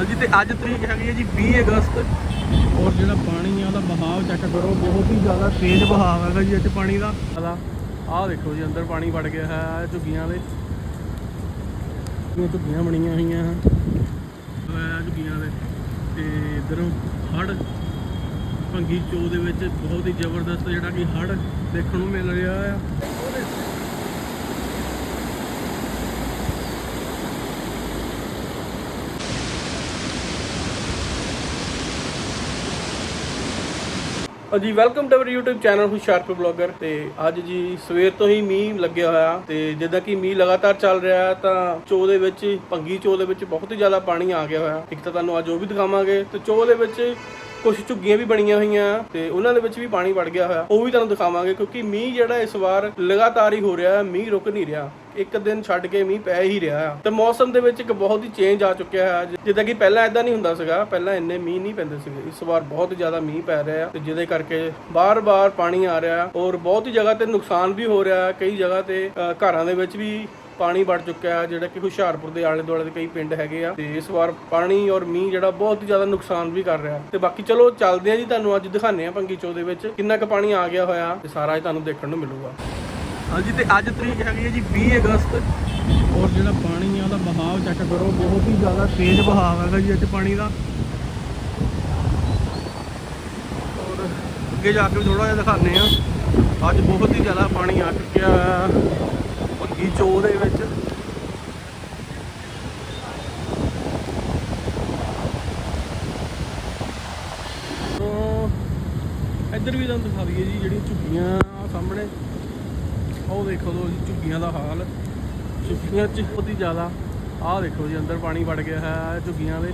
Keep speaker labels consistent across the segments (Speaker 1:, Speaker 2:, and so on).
Speaker 1: ਹਾਂਜੀ, ਤੇ ਅੱਜ ਤਰੀਕ ਹੈਗੀ ਹੈ ਜੀ 20 ਅਗਸਤ। ਔਰ ਜਿਹੜਾ ਪਾਣੀ ਆ, ਉਹਦਾ ਬਹਾਵ ਚੈੱਕ ਕਰੋ, ਬਹੁਤ ਹੀ ਜ਼ਿਆਦਾ ਤੇਜ਼ ਬਹਾਵ ਹੈਗਾ ਜੀ ਅੱਜ ਪਾਣੀ ਦਾ। ਆਹ ਦੇਖੋ ਜੀ, ਅੰਦਰ ਪਾਣੀ ਵੜ ਗਿਆ ਹੈ ਝੁੱਗੀਆਂ ਦੇ ਇਹ ਝੁੱਗੀਆਂ ਬਣੀਆਂ ਹੋਈਆਂ ਹਨ। ਝੁੱਗੀਆਂ ਦੇ ਤੇ ਇਧਰੋਂ ਹੜ ਭੰਗੀ ਚੋ ਦੇ ਵਿੱਚ ਬਹੁਤ ਹੀ ਜ਼ਬਰਦਸਤ ਜਿਹੜਾ ਕਿ ਹੜ ਦੇਖਣ ਨੂੰ ਮਿਲ ਰਿਹਾ ਆ। ਜੀ welcome to our YouTube channel Hoshiarpur blogger ਤੇ ਅੱਜ ਜੀ ਸਵੇਰ ਤੋਂ ਹੀ ਮੀਂਹ ਲੱਗਿਆ ਹੋਇਆ। ਤੇ ਜਿੱਦਾਂ ਕਿ ਮੀਂਹ ਲਗਾਤਾਰ ਚੱਲ ਰਿਹਾ ਤਾਂ ਚੋ ਦੇ ਵਿੱਚ, ਪੰਗੀ ਚੋ ਦੇ ਵਿੱਚ ਬਹੁਤ ਹੀ ਜ਼ਿਆਦਾ ਪਾਣੀ ਆ ਗਿਆ ਹੋਇਆ। ਇੱਕ ਤਾਂ ਤੁਹਾਨੂੰ ਅੱਜ ਉਹ ਵੀ ਦਿਖਾਵਾਂਗੇ। ਤੇ ਚੋ ਦੇ ਵਿੱਚ ਕੁਝ ਝੁੱਗੀਆਂ ਵੀ ਬਣੀਆਂ ਹੋਈਆਂ। ਤੇ ਉਹਨਾਂ ਦੇ ਵਿੱਚ ਵੀ ਪਾਣੀ ਵੜ ਗਿਆ ਹੋਇਆ। ਉਹ ਵੀ ਤੁਹਾਨੂੰ ਦਿਖਾਵਾਂਗੇ, ਕਿਉਂਕਿ ਮੀਂਹ ਜਿਹੜਾ ਇਸ ਵਾਰ ਲਗਾਤਾਰ ਹੀ ਹੋ ਰਿਹਾ ਮੀਂਹ ਰੁਕ ਨਹੀਂ ਰਿਹਾ। ਇੱਕ ਦਿਨ ਛੱਡ ਕੇ ਮੀਂਹ ਪੈ ਹੀ ਰਿਹਾ ਆ। ਤੇ ਮੌਸਮ ਦੇ ਵਿੱਚ ਇੱਕ ਬਹੁਤ ਹੀ ਚੇਂਜ ਆ ਚੁੱਕਿਆ ਹੈ ਜਿ- ਜਿੱਦਾਂ ਕਿ ਪਹਿਲਾਂ ਇਦਾਂ ਨਹੀਂ ਹੁੰਦਾ ਸੀਗਾ, ਪਹਿਲਾਂ ਇੰਨੇ ਮੀਂਹ ਨਹੀਂ ਪੈਂਦੇ ਸੀਗੇ। ਇਸ ਵਾਰ ਬਹੁਤ ਜ਼ਿਆਦਾ ਮੀਂਹ ਪੈ ਰਿਹਾ ਆ ਤੇ ਜਿਹਦੇ ਕਰਕੇ ਬਾਰ-ਬਾਰ ਪਾਣੀ ਆ ਰਿਹਾ ਔਰ ਬਹੁਤ ਹੀ ਜਗ੍ਹਾ ਤੇ ਨੁਕਸਾਨ ਵੀ ਹੋ ਰਿਹਾ ਕਈ ਜਗ੍ਹਾ ਤੇ ਘਰਾਂ ਦੇ ਵਿੱਚ ਵੀ ਪਾਣੀ ਵੜ ਚੁੱਕਿਆ ਹੈ ਜਿਹੜਾ ਕਿ ਹੁਸ਼ਿਆਰਪੁਰ ਦੇ ਆਲੇ ਦੁਆਲੇ ਦੇ ਕਈ ਪਿੰਡ ਹੈਗੇ ਆ। ਤੇ ਇਸ ਵਾਰ ਪਾਣੀ ਔਰ ਮੀਂਹ ਜਿਹੜਾ ਬਹੁਤ ਜ਼ਿਆਦਾ ਨੁਕਸਾਨ ਵੀ ਕਰ ਰਿਹਾ ਤੇ ਬਾਕੀ ਚਲੋ ਚੱਲਦੇ ਆ ਜੀ, ਤੁਹਾਨੂੰ ਅੱਜ ਦਿਖਾਉਂਦੇ ਆ ਭੰਗੀ ਚੋ ਦੇ ਵਿੱਚ ਕਿੰਨਾ ਕੁ ਪਾਣੀ ਆ ਗਿਆ ਹੋਇਆ ਤੇ ਸਾਰਾ ਹੀ ਤੁਹਾਨੂੰ ਦੇਖਣ ਨੂੰ ਮਿਲੂਗਾ। ਹਾਂਜੀ, ਤੇ ਅੱਜ ਤਰੀਕ ਹੈਗੀ ਹੈ ਜੀ 20 ਅਗਸਤ। ਔਰ ਜਿਹੜਾ ਪਾਣੀ ਆ, ਉਹਦਾ ਬਹਾਵ ਚੈੱਕ ਕਰੋ, ਬਹੁਤ ਹੀ ਜ਼ਿਆਦਾ ਤੇਜ਼ ਬਹਾਵ ਹੈਗਾ ਜੀ ਅੱਜ ਪਾਣੀ ਦਾ। ਔਰ ਅੱਗੇ ਜਾ ਕੇ ਥੋੜਾ ਜਿਹਾ ਦਿਖਾਉਂਦੇ ਆ ਅੱਜ ਬਹੁਤ ਹੀ ਜ਼ਿਆਦਾ ਪਾਣੀ ਆ ਚੁੱਕਿਆ ਹੈ ਚੋ ਦੇ ਵਿੱਚ। ਇੱਧਰ ਵੀ ਤੁਹਾਨੂੰ ਦਿਖਾ ਦਈਏ ਜੀ, ਜਿਹੜੀਆਂ ਝੁੱਗੀਆਂ ਉਹ ਦੇਖੋ ਲੋ ਝੁੱਗੀਆਂ ਦਾ ਹਾਲ। ਝੁੱਗੀਆਂ 'ਚ ਬਹੁਤ ਹੀ ਜ਼ਿਆਦਾ। ਆਹ ਦੇਖੋ ਜੀ, ਅੰਦਰ ਪਾਣੀ ਵੜ ਗਿਆ ਹੈ, ਝੁੱਗੀਆਂ ਦੇ।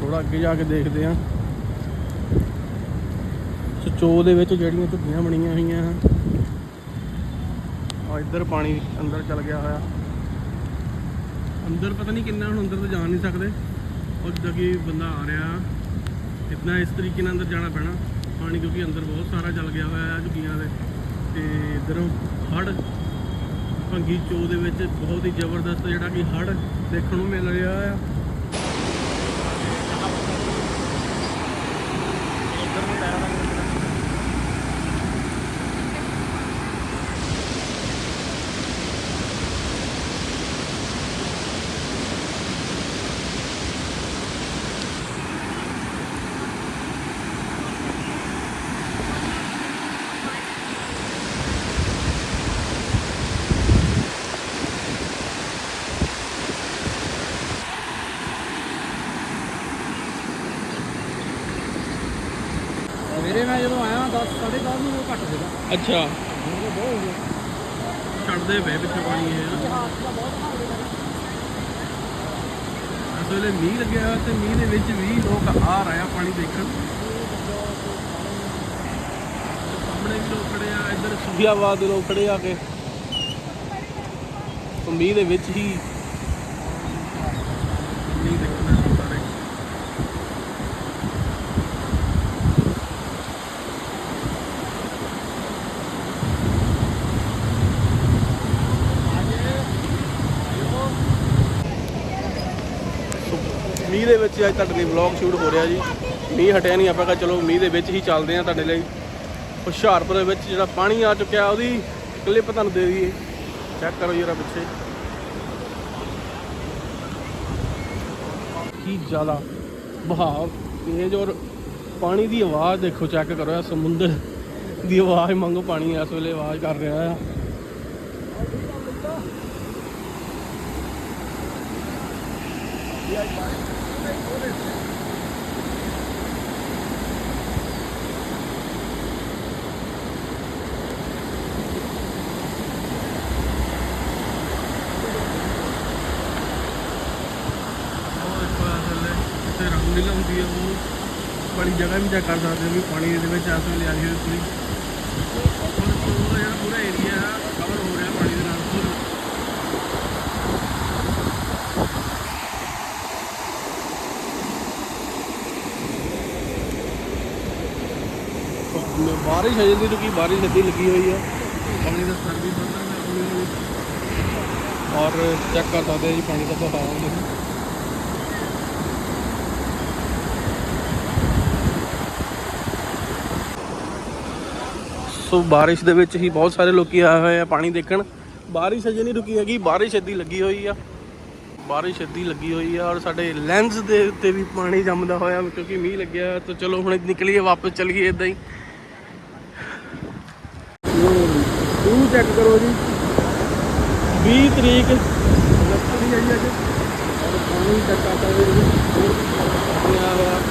Speaker 1: ਥੋੜਾ ਅੱਗੇ ਜਾ ਕੇ ਦੇਖਦੇ ਹਾਂ। ਸੋ ਚੋ ਦੇ ਵਿੱਚ ਜਿਹੜੀਆਂ ਝੁੱਗੀਆਂ ਬਣੀਆਂ ਹੋਈਆਂ ਹਨ। ਆ ਇੱਧਰ ਪਾਣੀ ਅੰਦਰ ਚਲ ਗਿਆ ਹੋਇਆ। ਅੰਦਰ ਪਤਾ ਨਹੀਂ ਕਿੰਨਾ ਹੁਣ ਅੰਦਰ ਤਾਂ ਜਾ ਨਹੀਂ ਸਕਦੇ। ਉਹ ਜਿੱਦਾਂ ਕਿ ਬੰਦਾ ਆ ਰਿਹਾ। ਇਤਨਾ ਇਸ ਤਰੀਕੇ ਨਾਲ ਅੰਦਰ ਜਾਣਾ ਪੈਣਾ? ਪਾਣੀ ਕਿਉਂਕਿ ਅੰਦਰ ਬਹੁਤ ਸਾਰਾ ਚੱਲ ਗਿਆ ਹੋਇਆ ਹੈ ਝੁੱਗੀਆਂ ਦੇ। ਤੇ ਇਧਰੋਂ ਹੜ ਭੰਗੀ ਚੋ ਦੇ ਵਿੱਚ ਬਹੁਤ ਹੀ ਜ਼ਬਰਦਸਤ ਜਿਹੜਾ ਕਿ ਹੜ ਦੇਖਣ ਨੂੰ ਮਿਲ ਰਿਹਾ ਆ।
Speaker 2: ਸਵੇਰੇ ਮੈਂ ਜਦੋਂ ਆਇਆ 10 10:30 ਨੂੰ ਉਹ ਘੱਟ ਸੀਗਾ।
Speaker 1: ਅੱਛਾ।
Speaker 2: ਹੁਣ ਤਾਂ ਬਹੁਤ ਹੋ ਗਿਆ
Speaker 1: ਛੱਡਦੇ ਪਏ ਪਿੱਛੇ ਪਾਣੀ ਇਹ। ਇਸ ਵੇਲੇ ਮੀਂਹ ਲੱਗਿਆ ਹੋਇਆ ਤੇ ਮੀਂਹ ਦੇ ਵਿੱਚ ਵੀ ਲੋਕ ਆ ਰਹੇ ਆ ਪਾਣੀ ਦੇਖਣ। ਸਾਹਮਣੇ ਵੀ ਲੋਕ ਖੜੇ ਆ ਇੱਧਰ ਸੁਖੀਆਬਾਦ ਦੇ ਲੋਕ ਖੜੇ ਆ ਕੇ। ਤੇ ਮੀਂਹ ਦੇ ਵਿੱਚ ਹੀ ਮੀਂਹ ਦੇ ਵਿੱਚ ਅੱਜ ਤੁਹਾਡੇ ਲਈ ਵਲੌਗ ਸ਼ੂਟ ਹੋ ਰਿਹਾ ਜੀ। ਮੀਂਹ ਹਟਿਆ ਨਹੀਂ, ਆਪਾਂ ਕਹਾ ਚਲੋ ਮੀਂਹ ਦੇ ਵਿੱਚ ਹੀ ਚੱਲਦੇ ਆ ਤੁਹਾਡੇ ਲਈ। ਹੁਸ਼ਿਆਰਪੁਰ ਦੇ ਵਿੱਚ ਜਿਹੜਾ ਪਾਣੀ ਆ ਚੁੱਕਿਆ, ਉਹਦੀ ਕਲਿੱਪ ਤੁਹਾਨੂੰ ਦੇ ਦਈਏ। ਚੈੱਕ ਕਰੋ ਜਰਾ ਪਿੱਛੇ। ਕੀ ਜ਼ਿਆਦਾ ਬਹਾਵ। ਤੇਜ਼ ਔਰ ਪਾਣੀ ਦੀ ਆਵਾਜ਼, ਦੇਖੋ ਚੈੱਕ ਕਰੋ, ਇਹ ਸਮੁੰਦਰ ਦੀ ਆਵਾਜ਼ ਮੰਗੋ ਪਾਣੀ ਇਸ ਵੇਲੇ ਆਵਾਜ਼ ਕਰ ਰਿਹਾ ਆ। ਉਹ ਦੇਖੋ ਇਸ ਵੇਲੇ ਹੁੰਦੀ ਹੈ ਉਹ ਬੜੀ ਜਗ੍ਹਾ ਵੀ ਚੈੱਕ ਕਰ ਸਕਦੇ ਹੋ ਵੀ ਪਾਣੀ ਇਹਦੇ ਵਿੱਚ ਇਸ ਵੇਲੇ ਆਈ ਹੋਈ ਪੂਰੀ ਔਰ ਪੂਰਾ ਜਿਹੜਾ ਪੂਰਾ ਏਰੀਆ ਕਵਰ ਰਿਹਾ ਪਾਣੀ ਦੇ ਨਾਲ ਪੂਰਾ ਬਾਰਿਸ਼ ਹੋ ਜਾਂਦੀ ਕਿਉਂਕਿ ਬਾਰਿਸ਼ ਅੱਧੀ ਲੱਗੀ ਹੋਈ ਹੈ।
Speaker 2: ਪਾਣੀ ਦਾ ਸਤਰ ਵੀ ਵਧਦਾ ਹੈ ਔਰ ਚੈੱਕ ਕਰ ਸਕਦੇ ਆ ਜੀ ਪਾਣੀ ਦਾ ਬਹਾਅ ਦੇਖੋ
Speaker 1: ਸੋ ਬਾਰਿਸ਼ ਦੇ ਵਿੱਚ ਹੀ ਬਹੁਤ ਸਾਰੇ ਲੋਕੀ ਆਏ ਹੋਏ ਆ ਪਾਣੀ ਦੇਖਣ। ਬਾਰਿਸ਼ ਅਜੇ ਨਹੀਂ ਰੁਕੀ ਹੈਗੀ ਬਾਰਿਸ਼ ਅੱਧੀ ਲੱਗੀ ਹੋਈ ਆ। ਬਾਰਿਸ਼ ਅੱਧੀ ਲੱਗੀ ਹੋਈ ਆ ਔਰ ਸਾਡੇ ਲੈਂਸ ਦੇ ਉੱਤੇ ਵੀ ਪਾਣੀ ਜੰਮਦਾ ਹੋਇਆ ਕਿਉਂਕਿ ਮੀਂਹ ਲੱਗਿਆ ਤਾਂ ਚਲੋ ਹੁਣ ਨਿਕਲੀਏ ਵਾਪਸ ਚਲੀਏ ਇਦਾਂ ਹੀ।
Speaker 2: ਚੈੱਕ ਕਰੋ ਜੀ।
Speaker 1: 20 ਤਰੀਕ।
Speaker 2: ਲੱਕੜੀ ਆਈ ਅੱਜ ਔਰ ਪਾਣੀ ਕਰ ਸਕਦੇ ਜੀ।
Speaker 1: ਆਇਆ ਹੋਇਆ